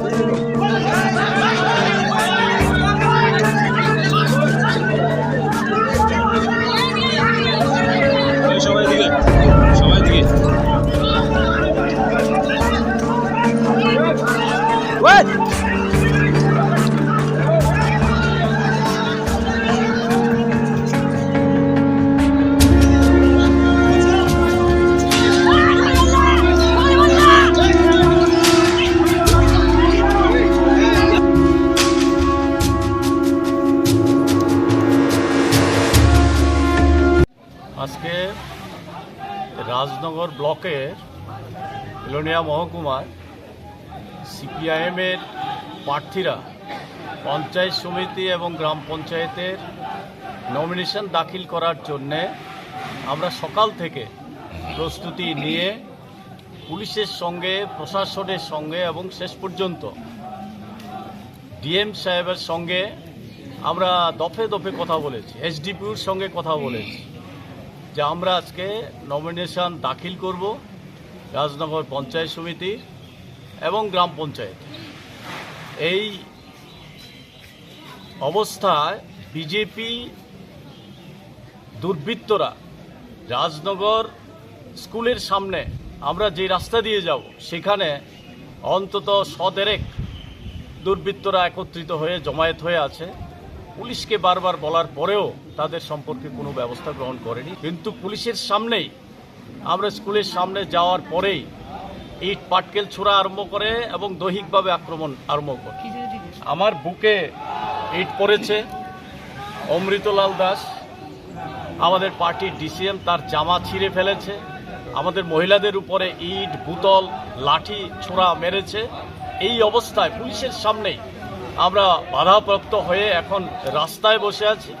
Thank you. ব্লকের লোনিয়া মহকুমায় সিপিআইএমের প্রার্থীরা পঞ্চায়েত সমিতি এবং গ্রাম পঞ্চায়েতের নমিনেশন দাখিল করার জন্যে আমরা সকাল থেকে প্রস্তুতি নিয়ে পুলিশের সঙ্গে, প্রশাসনের সঙ্গে এবং শেষ পর্যন্ত ডিএম সাহেবের সঙ্গে আমরা দফে দফে কথা বলেছি, এসডিপিউর সঙ্গে কথা বলেছি। যে আমরা আজকে নমিনেশন দাখিল করব রাজনগর পঞ্চায়েত সমিতি এবং গ্রাম পঞ্চায়েত। এই অবস্থায় বিজেপি দুর্বৃত্তরা রাজনগর স্কুলের সামনে আমরা যে রাস্তা দিয়ে যাব, সেখানে অন্তত সদেরেক দুর্বৃত্তরা একত্রিত হয়ে জমায়েত হয়ে আছে। পুলিশকে বারবার বলার পরেও তাদের সম্পর্কে কোনো ব্যবস্থা গ্রহণ করেনি। কিন্তু পুলিশের সামনেই, আমরা স্কুলের সামনে যাওয়ার পরেই ইট পাটকেল ছোড়া আরম্ভ করে এবং দৈহিকভাবে আক্রমণ আরম্ভ করে। আমার বুকে ইট পড়েছে। অমৃতলাল দাস, আমাদের পার্টির ডিসিএম, তার জামা ছিঁড়ে ফেলেছে। আমাদের মহিলাদের উপরে ইট, বুতল, লাঠি ছোড়া মেরেছে। এই অবস্থায় পুলিশের সামনেই আমরা বাধাপ্রাপ্ত হয়ে এখন রাস্তায় বসে আছি।